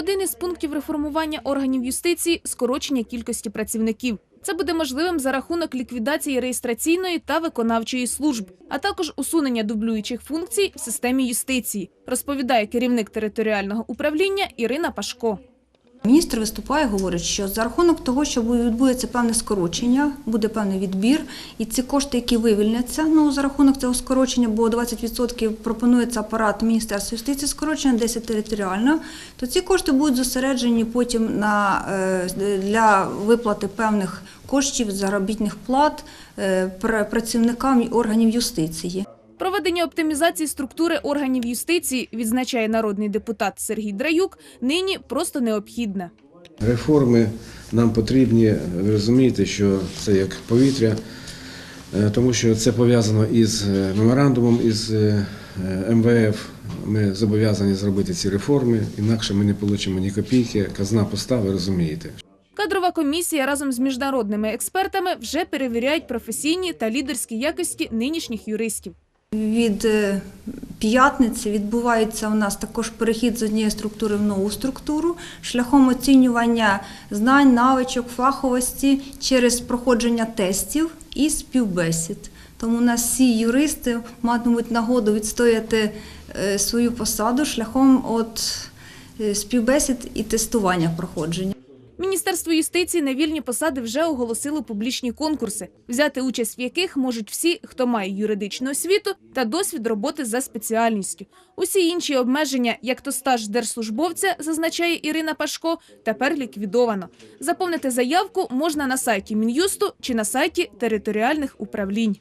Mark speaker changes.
Speaker 1: Один із пунктів реформування органів юстиції скорочення кількості працівників. Це буде можливим за рахунок ліквідації реєстраційної та виконавчої служб, а також усунення дублюючих функцій в системі юстиції, розповідає керівник територіального управління Ірина Пашко.
Speaker 2: Міністр виступає, говорить, що за рахунок того, що відбудеться певне скорочення, буде певний відбір, і ці кошти, які вивільняться, ну за рахунок цього скорочення, бо 20% пропонується апарат Міністерства юстиції скорочення, 10 територіально, то ці кошти будуть зосереджені потім на е, для виплати певних коштів заробітних плат е, працівникам органів юстиції.
Speaker 1: Проведення оптимізації структури органів юстиції, відзначає народний депутат Сергій Драюк, нині просто необхідне.
Speaker 3: Реформи нам потрібні. Ви розумієте, що це як повітря, е, тому що це пов'язано із е, меморандумом із е, МВФ. Ми зобов'язані зробити ці реформи, інакше ми не отримаємо ні копійки. Казна пуста, ви розумієте.
Speaker 1: Кадрова комісія разом з міжнародними експертами вже перевіряють професійні та лідерські якості нинішніх юристів.
Speaker 2: Від е, п'ятниці відбувається у нас також перехід з однієї структури в нову структуру шляхом оцінювання знань, навичок, фаховості через проходження тестів і співбесід. Тому у нас всі юристи матимуть нагоду відстояти е, свою посаду шляхом от е, співбесід і тестування проходження.
Speaker 1: Міністерство юстиції на вільні посади вже оголосило публічні конкурси, взяти участь в яких можуть всі, хто має юридичну освіту та досвід роботи за спеціальністю. Усі інші обмеження, як то стаж держслужбовця, зазначає Ірина Пашко, тепер ліквідовано. Заповнити заявку можна на сайті Мін'юсту чи на сайті територіальних управлінь.